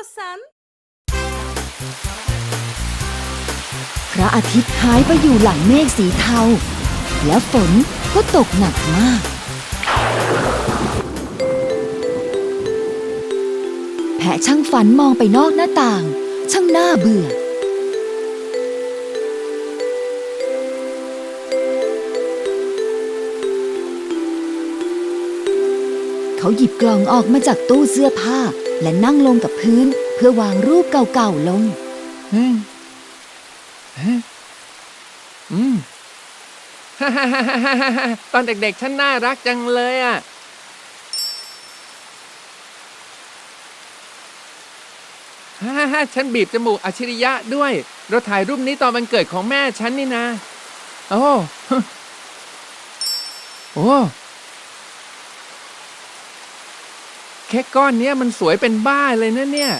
istiyorsan. พระอาทิตย์หายไปอยู่หลังเมฆสีเทา แล้วฝนก็ตกหนักมาก แพะช่างฝันมองไปนอกหน้าต่าง ช่างน่าเบื่อ เขาหยิบกล่องออกมาจากตู้เสื้อผ้า และนั่งลงกับพื้นเพื่อวางรูปเก่าๆลง อืมฮะอืมตอนเด็กๆฉันน่ารักจังเลยอะ ฮ่าฮ่าฉันบีบจมูกอัจฉริยะด้วย เราถ่ายรูปนี้ตอนวันเกิดของแม่ฉันนี่นะ โอ้ โอ้ แค่ก้อนเนี้ยมันสวยเป็นบ้าเลยนะเนี่ย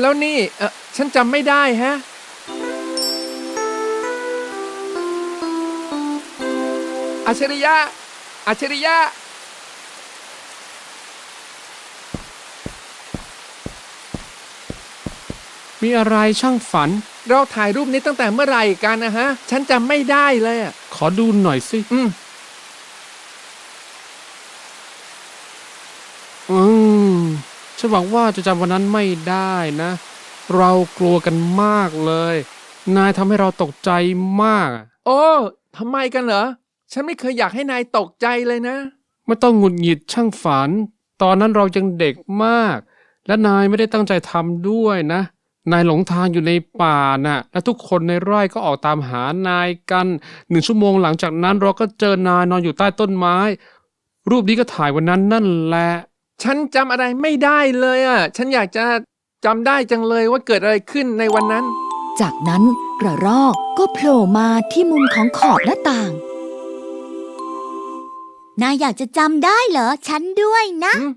แล้วนี่เออฉันจำไม่ได้ฮะ อัจฉริยะ อัจฉริยะ มีอะไรช่างฝัน เราถ่ายรูปนี้ตั้งแต่เมื่อไหร่กันนะฮะ ฉันจำไม่ได้เลยอะขอดูหน่อยสิ อืม อืม ฉันหวังว่าจะจำวันนั้นไม่ได้นะ เรากลัวกันมากเลย นายทำให้เราตกใจมาก โอ้ทำไมกันเหรอ ฉันไม่เคยอยากให้นายตกใจเลยนะ ไม่ต้องหงุดหงิดช่างฝัน ตอนนั้นเรายังเด็กมาก และนายไม่ได้ตั้งใจทำด้วยนะ นายหลงทางอยู่ในป่าน่ะ และทุกคนในไร่ก็ออกตามหานายกันหนึ่งชั่วโมงหลังจากนั้นเราก็เจอนายนอนอยู่ใต้ต้นไม้ รูปนี้ก็ถ่ายวันนั้นนั่นแหละ ฉันจำอะไรไม่ได้เลยอะ ฉันอยากจะจำได้จังเลยว่าเกิดอะไรขึ้นในวันนั้น จากนั้นกระรอกก็โผล่มาที่มุมของขอบหน้าต่าง นายอยากจะจำได้เหรอ ฉันด้วยนะ อืม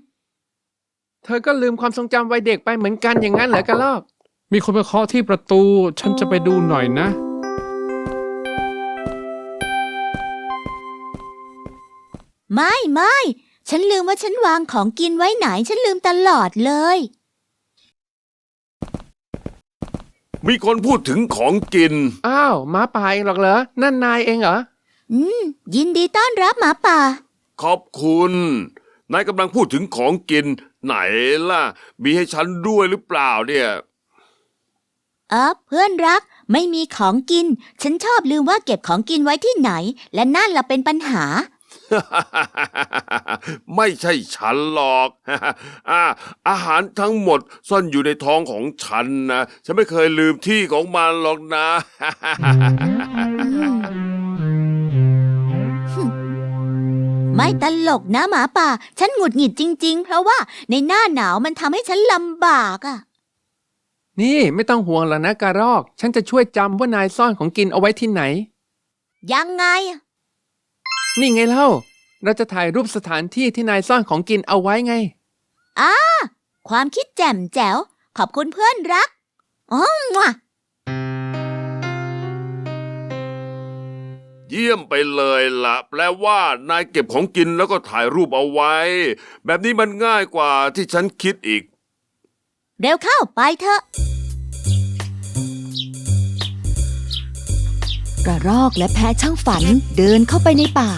เธอก็ลืมความทรงจำวัยเด็กไปเหมือนกันอย่างนั้นเหรอกระลอก มีคนมาเคาะที่ประตู ฉันจะไปดูหน่อยนะ ไม่ไม่ ฉันลืมว่าฉันวางของกินไว้ไหน ฉันลืมตลอดเลย มีคนพูดถึงของกิน อ้าวหมาป่าเองหรอกเหรอ นั่นนายเองเหรอ อืม ยินดีต้อนรับหมาป่า ขอบคุณ นายกำลังพูดถึงของกิน ไหนล่ะ มีให้ฉันด้วยหรือเปล่าเนี่ย เออเพื่อนรัก ไม่มีของกิน ฉันชอบลืมว่าเก็บของกินไว้ที่ไหน และนั่นล่ะเป็นปัญหา ไม่ใช่ฉันหรอกอ่าอาหารทั้งหมดซ่อนอยู่ในท้องของฉันนะ ฉันไม่เคยลืมที่ของมันหรอกนะ ไม่ตลกนะหมาป่า ฉันหงุดหงิดจริง ๆ เพราะว่าในหน้าหนาวมันทำให้ฉันลำบากอะนี่ไม่ต้องห่วงหรอกนะกระรอก ฉันจะช่วยจำว่านายซ่อนของกินเอาไว้ที่ไหน ยังไงอะ นี่ไงเล่า เราจะถ่ายรูปสถานที่ที่นายซ่อนของกินเอาไว้ไงความคิดแจ่มแจ๋ว ขอบคุณเพื่อนรักอ๋อมั่วเยี่ยมไปเลยละแปลว่านายเก็บของกินแล้วก็ถ่ายรูปเอาไว้ แบบนี้มันง่ายกว่าที่ฉันคิดอีก เร็วเข้าไปเถอะ กระรอกและแพะช่างฝันเดินเข้าไปในป่า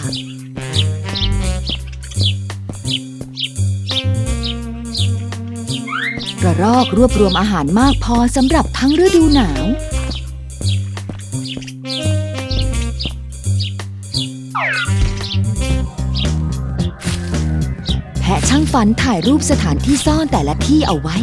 กระรอกรวบรวมอาหารมากพอสำหรับทั้งฤดูหนาว แพะช่างฝันถ่ายรูปสถานที่ซ่อนแต่ละที่เอาไว้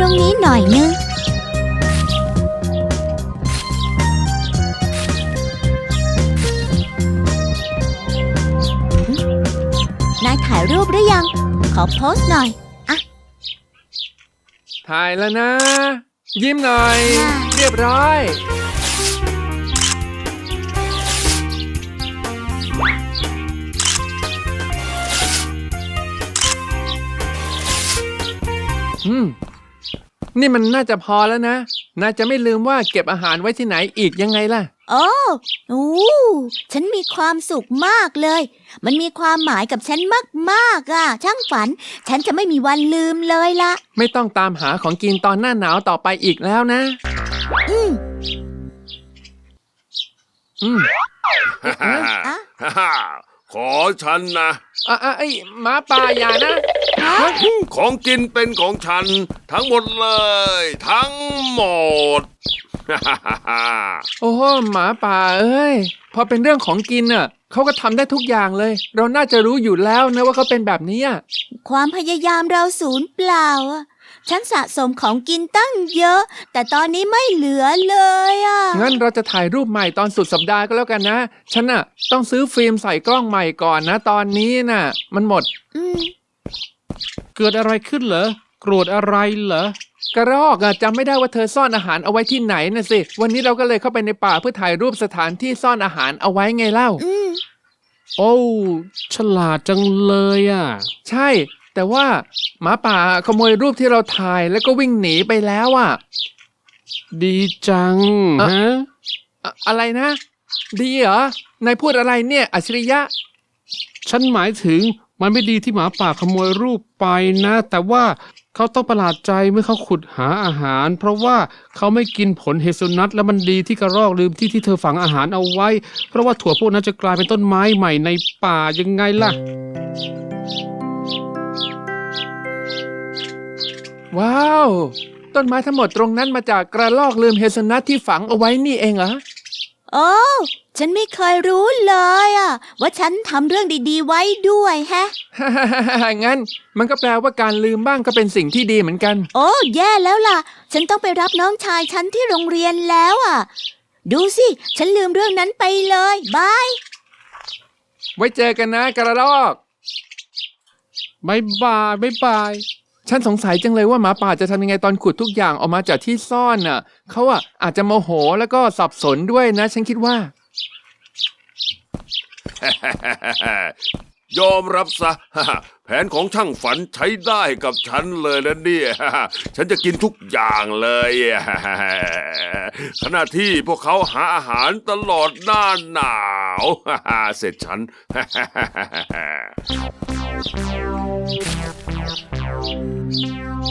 รงนี้หน่อยนึง นายถ่ายรูปหรือยัง ขอโพสหน่อยอะถ่ายแล้วนะ ยิ้มหน่อยเรียบร้อย อืม นี่มันน่าจะพอแล้วนะ น่าจะไม่ลืมว่าเก็บอาหารไว้ที่ไหนอีกยังไงล่ะ โอ้โอ้ฉันมีความสุขมากเลย มันมีความหมายกับฉันมากๆอะ ช่างฝัน ฉันจะไม่มีวันลืมเลยละ ไม่ต้องตามหาของกินตอนหน้าหนาวต่อไปอีกแล้วนะ อืมอืมอะ ขอฉันนะ อะอะไอ้หมาป่าอย่านะของกินเป็นของฉัน ทั้งหมดเลย ทั้งหมด โอ้โหหมาป่าเอ้ย พอเป็นเรื่องของกินน่ะเขาก็ทำได้ทุกอย่างเลย เราน่าจะรู้อยู่แล้วนะว่าเขาเป็นแบบนี้อะ ความพยายามเราศูนย์เปล่าอะ ฉันสะสมของกินตั้งเยอะ แต่ตอนนี้ไม่เหลือเลยอะ งั้นเราจะถ่ายรูปใหม่ตอนสุดสัปดาห์ก็แล้วกันนะ ฉันน่ะ ต้องซื้อฟิล์มใส่กล้องใหม่ก่อนนะ ตอนนี้น่ะ มันหมด อืม เกิดอะไรขึ้นเหรอโกรธอะไรเหรอกระรอกอะจำไม่ได้ว่าเธอซ่อนอาหารเอาไว้ที่ไหนนะสิ วันนี้เราก็เลยเข้าไปในป่าเพื่อถ่ายรูปสถานที่ซ่อนอาหารเอาไว้ไงเล่า อืม โอ้ ฉลาดจังเลยอะ ใช่ แต่ว่าหมาป่าขโมยรูปที่เราถ่ายแล้วก็วิ่งหนีไปแล้วอะ ดีจังอะฮะอะอะไรนะ ดีเหรอนายพูดอะไรเนี่ย อัจฉริยะ ฉันหมายถึงมันไม่ดีที่หมาป่าขโมยรูปไปนะ แต่ว่าเขาต้องประหลาดใจเมื่อเขาขุดหาอาหาร เพราะว่าเขาไม่กินผลเฮเซลนัทและมันดีที่กระรอกลืมที่ที่เธอฝังอาหารเอาไว้ เพราะว่าถั่วพวกนั้นจะกลายเป็นต้นไม้ใหม่ในป่ายังไงล่ะ ว้าว ต้นไม้ทั้งหมดตรงนั้นมาจากกระลอกลืมเฮเซลนัทที่ฝังเอาไว้นี่เองเหรอโอ้ฉันไม่เคยรู้เลยอะว่าฉันทำเรื่องดีๆไว้ด้วยแฮะ งั้น มันก็แปลว่าการลืมบ้างก็เป็นสิ่งที่ดีเหมือนกัน โอ้แย่แล้วล่ะ ฉันต้องไปรับน้องชายฉันที่โรงเรียนแล้วอะดูสิ ฉันลืมเรื่องนั้นไปเลยบายไว้เจอกันนะกระรอกบายบายบายบาย ฉันสงสัยจังเลยว่าหมาป่าจะทำยังไงตอนขุดทุกอย่างออกมาจากที่ซ่อนน่ะเขาอะอาจจะโมโหแล้วก็สับสนด้วยนะ ฉันคิดว่า ยอมรับซะ แผนของช่างฝันใช้ได้กับฉันเลยนะเนี่ย ฉันจะกินทุกอย่างเลยขณะที่พวกเขาหาอาหารตลอดหน้าหนาว เสร็จฉัน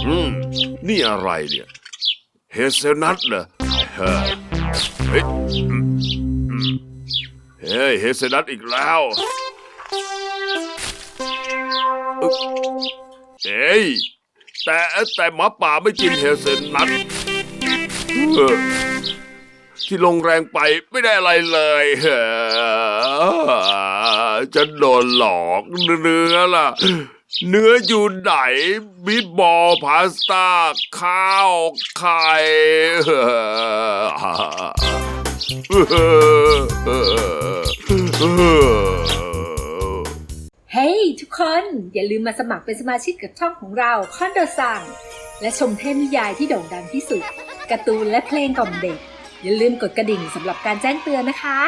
อืม นี่อะไรเนี่ย เฮเซลนัทเหรอเฮ้ยเฮ้ยอืมอืมเฮ้ยเฮเซลนัทอีกแล้วเอ้ยแต่แต่หมาป่าไม่กินเฮเซนนัทเออที่ลงแรงไปไม่ได้อะไรเลยเฮ้อจะโดนหลอกเนื้อล่ะ เนื้ออยู่ไหนมิตบอลพาสต้า ข้าวไข่เฮ้อเฮ้ยทุกคน อย่าลืมมาสมัครเป็นสมาชิกกับช่องของเราคอนโดซังและชมเทพนิยายที่โด่งดังที่สุดการ์ตูนและเพลงกล่อมเด็ก อย่าลืมกดกระดิ่งสำหรับการแจ้งเตือนนะคะ